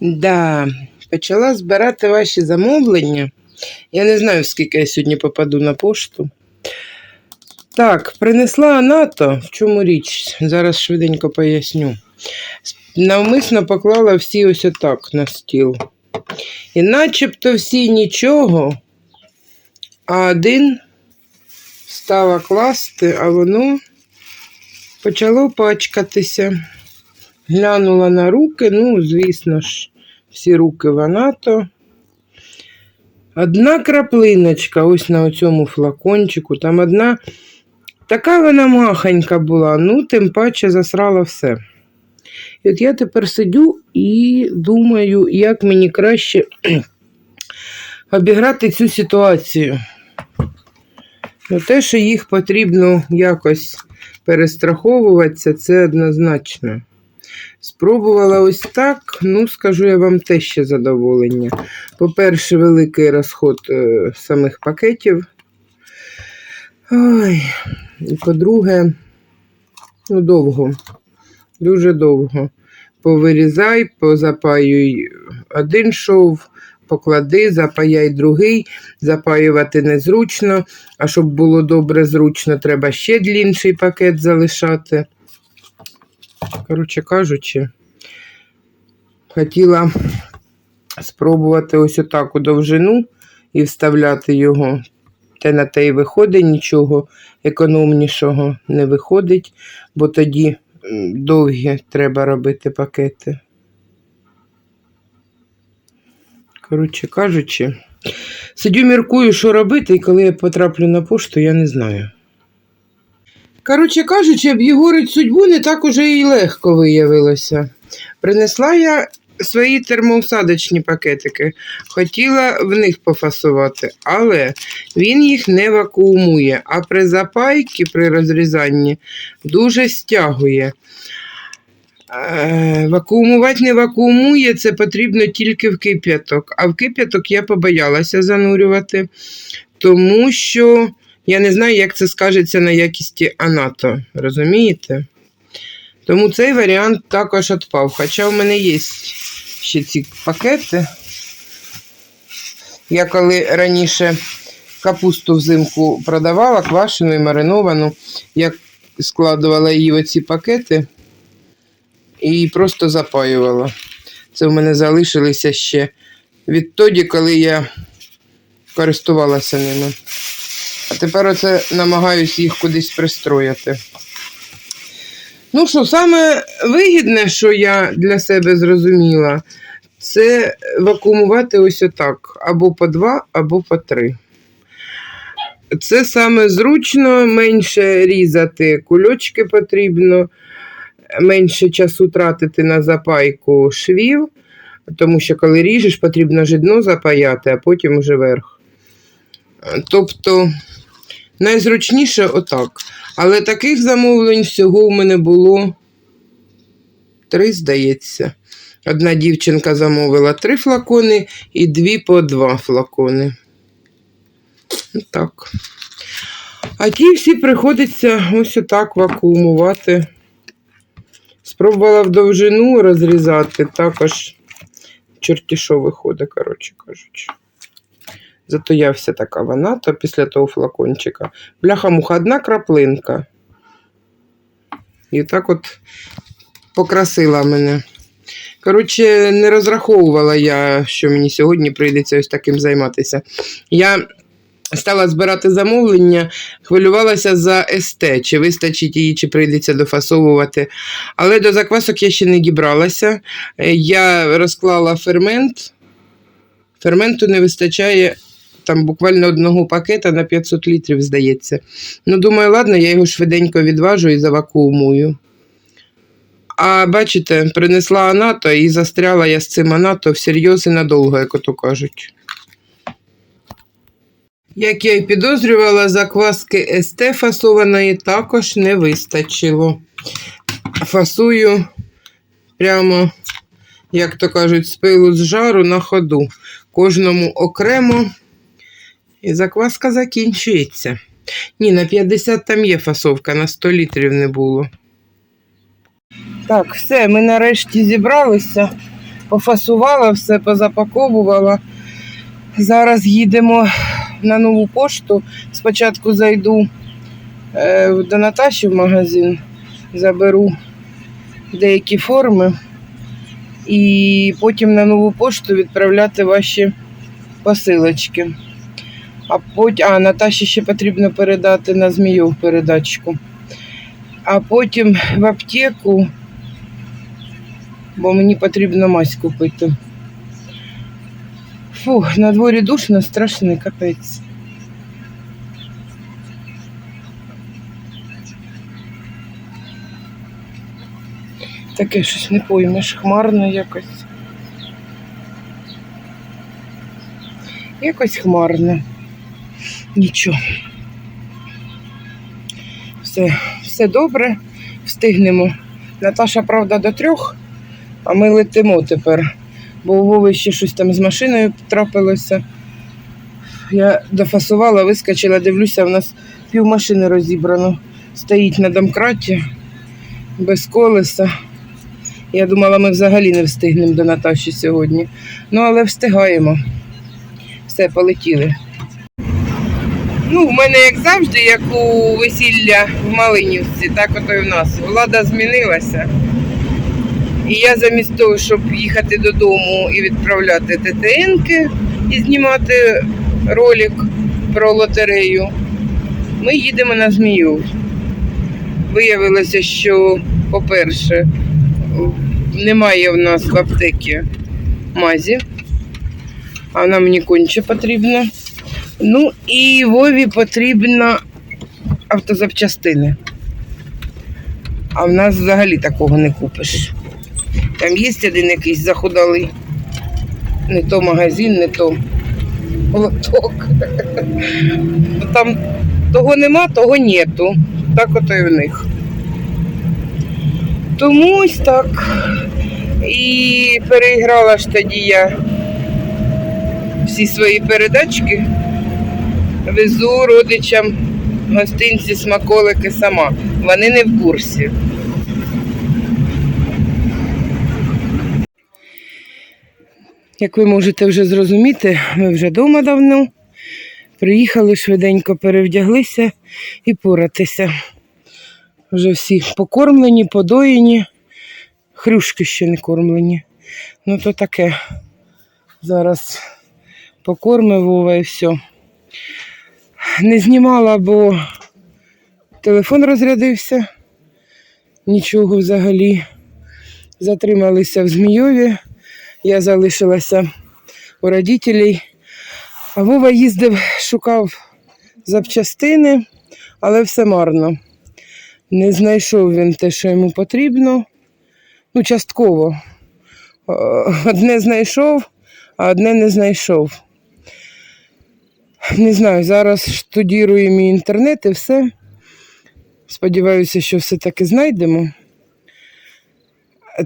Да, почала збирати ваші замовлення. Я не знаю, скільки я сьогодні попаду на пошту. Так, принесла НАТО. В чому річ? Зараз швиденько поясню. Навмисно поклала всі ось отак на стіл. І начебто всі нічого, а один стала класти, а воно почало пачкатися. Глянула на руки, ну, звісно ж, всі руки в НАТО. Одна краплиночка ось на цьому флакончику. Там одна така вона махонька була, ну, тим паче засрала все. І от я тепер сидю і думаю, як мені краще обіграти цю ситуацію. Ну, те, що їх потрібно якось перестраховуватися, це однозначно. Спробувала ось так, ну, скажу я вам те ще задоволення. По-перше, великий розход е, самих пакетів. Ой, і по-друге, ну, довго, дуже довго. Повирізай, позапаюй один шов, поклади, запаяй другий, запаювати незручно, а щоб було добре зручно, треба ще длінший пакет залишати. Коротше кажучи, хотіла спробувати ось отаку довжину і вставляти його. Те на те й виходить, нічого економнішого не виходить, бо тоді довгі треба робити пакети. Коротше кажучи, сидю міркую, що робити, і коли я потраплю на пошту, я не знаю. Коротше кажучи, об'єгорить судьбу не так уже і легко виявилося. Принесла я свої термоусадочні пакетики, хотіла в них пофасувати, але він їх не вакуумує, а при запайці, при розрізанні дуже стягує. Е, Вакуумувати не вакуумує, це потрібно тільки в кип'яток. А в кип'яток я побоялася занурювати, тому що я не знаю, як це скажеться на якісті анато. Розумієте? Тому цей варіант також відпав. Хоча в мене є ще ці пакети. Я коли раніше капусту взимку продавала, квашену і мариновану, я складувала її в оці пакети і просто запаювала. Це в мене залишилися ще відтоді, коли я користувалася ними. А тепер оце намагаюсь їх кудись пристроїти. Ну що, саме вигідне, що я для себе зрозуміла, це вакуумувати ось отак. Або по два, або по три. Це саме зручно, менше різати кульочки потрібно, менше часу тратити на запайку швів, тому що коли ріжеш, потрібно ж дно запаяти, а потім вже верх. Тобто найзручніше отак. Але таких замовлень всього у мене було три, здається. Одна дівчинка замовила три флакони і дві по два флакони. Так. А ті всі приходиться ось отак вакуумувати. Спробувала в довжину розрізати, також чорті що виходить, коротше кажучи. Зато вся така вона, то після того флакончика. Бляха-муха, одна краплинка. І так от покрасила мене. Коротше, не розраховувала я, що мені сьогодні прийдеться ось таким займатися. Я стала збирати замовлення, хвилювалася за СТ, чи вистачить її, чи прийдеться дофасовувати. Але до заквасок я ще не дібралася. Е, Я розклала фермент. Ферменту не вистачає там буквально одного пакета на 500 літрів, здається. Ну, думаю, ладно, я його швиденько відважу і завакуумую. А бачите, принесла анато і застряла я з цим анато всерйоз і надовго, як ото кажуть. Як я й підозрювала, закваски СТ фасованої також не вистачило. Фасую прямо як то кажуть, з пилу з жару на ходу. Кожному окремо. І закваска закінчується. Ні, на 50 там є фасовка, на 100 літрів не було. Так, все, ми нарешті зібралися, пофасувала все, позапаковувала. Зараз їдемо на нову пошту. Спочатку зайду е, до Наташі в магазин, заберу деякі форми і потім на нову пошту відправляти ваші посилочки. А потім, а Наташі ще потрібно передати на змію передачку. А потім в аптеку, бо мені потрібно мазь купити. Фух, на дворі душно, страшний капець. Таке щось не поймеш, хмарно якось. Якось хмарно. Нічого. Все, все добре, встигнемо. Наташа, правда, до трьох, а ми летимо тепер. Бо у Вови ще щось там з машиною трапилося. Я дофасувала, вискочила, дивлюся, в нас пів машини розібрано. Стоїть на домкраті без колеса. Я думала, ми взагалі не встигнемо до Наташі сьогодні. Ну, але встигаємо. Все, полетіли. Ну, в мене, як завжди, як у весілля в Малинівці, так ото і в нас. Влада змінилася. І я замість того, щоб їхати додому і відправляти ТТНки і знімати ролик про лотерею, ми їдемо на змію. Виявилося, що, по-перше, немає в нас в аптекі мазі, а вона мені конче потрібна. Ну і Вові потрібно автозапчастини. А в нас взагалі такого не купиш. Там є один якийсь захудалий. Не то магазин, не то лоток. Там того нема, того нету. Так ото і в них. Тому ось так. І переіграла ж тоді я всі свої передачки. Везу родичам гостинці смаколики сама. Вони не в курсі. Як ви можете вже зрозуміти, ми вже вдома давно. Приїхали швиденько, перевдяглися і поратися. Вже всі покормлені, подоєні, хрюшки ще не кормлені. Ну то таке. Зараз покорми Вова і все. Не знімала, бо телефон розрядився. Нічого взагалі. Затрималися в Змійові. Я залишилася у родителей. А Вова їздив, шукав запчастини, але все марно. Не знайшов він те, що йому потрібно. Ну, частково. Е, Одне знайшов, а одне не знайшов. Не знаю, зараз штудірую мій інтернет і все. Сподіваюся, що все-таки знайдемо.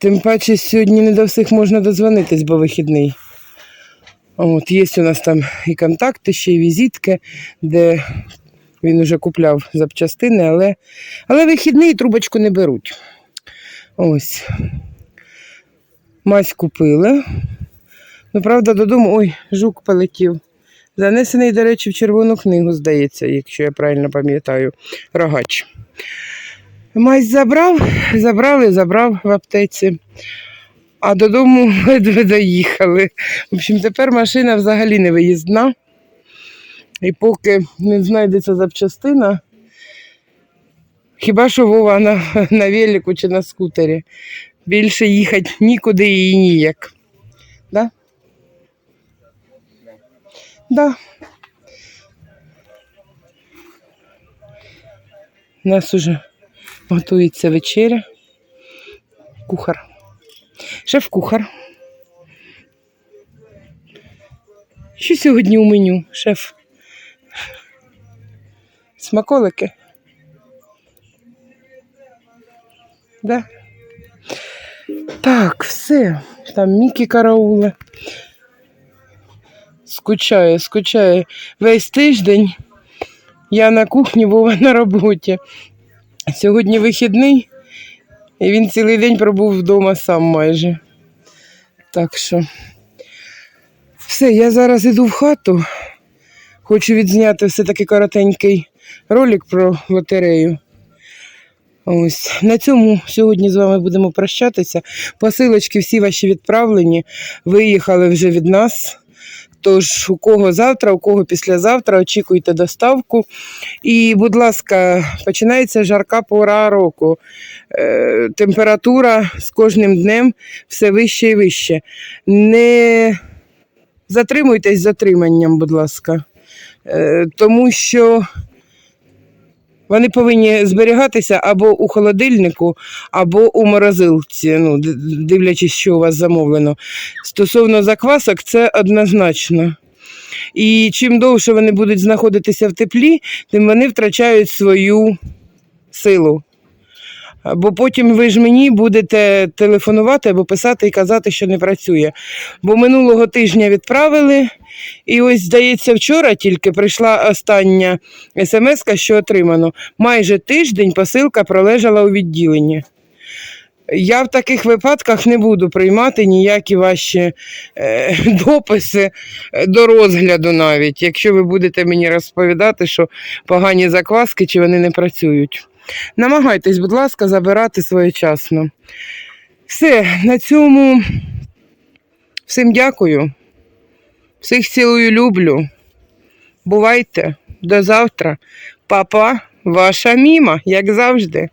Тим паче сьогодні не до всіх можна дозвонитись, бо вихідний. От, є у нас там і контакти, ще й візитки, де він вже купляв запчастини, але, але вихідний і трубочку не беруть. Ось. Мазь купили. Ну, правда, додому. Ой, жук полетів. Занесений, до речі, в червону книгу, здається, якщо я правильно пам'ятаю, рогач. Мазь забрав, забрали, забрав в аптеці. А додому ледве доїхали. В общем, тепер машина взагалі не виїзна. І поки не знайдеться запчастина, хіба що Вова на, на велику чи на скутері. Більше їхати нікуди і ніяк. Да? Да. У нас уже готується вечеря. Кухар. Шеф-кухар. Що сьогодні у меню, шеф? Смаколики? Да? Так, все. Там Мікі карауле. Скучає, скучає. Весь тиждень я на кухні, Вова на роботі. Сьогодні вихідний, і він цілий день пробув вдома сам майже. Так що. Все, я зараз іду в хату. Хочу відзняти все-таки коротенький ролик про лотерею. Ось на цьому сьогодні з вами будемо прощатися. Посилочки всі ваші відправлені, виїхали вже від нас. Тож, у кого завтра, у кого післязавтра, очікуйте доставку. І, будь ласка, починається жарка пора року. Е, температура з кожним днем все вище і вище. Не затримуйтесь затриманням, будь ласка. Е, тому що вони повинні зберігатися або у холодильнику, або у морозилці, ну, дивлячись, що у вас замовлено. Стосовно заквасок, це однозначно. І чим довше вони будуть знаходитися в теплі, тим вони втрачають свою силу. Бо потім ви ж мені будете телефонувати або писати і казати, що не працює. Бо минулого тижня відправили, і ось, здається, вчора тільки прийшла остання смс, що отримано. Майже тиждень посилка пролежала у відділенні. Я в таких випадках не буду приймати ніякі ваші е, дописи до розгляду навіть, якщо ви будете мені розповідати, що погані закваски чи вони не працюють. Намагайтесь, будь ласка, забирати своєчасно. Все, на цьому всім дякую. Всіх цілую, люблю. Бувайте до завтра. Папа, ваша міма, як завжди.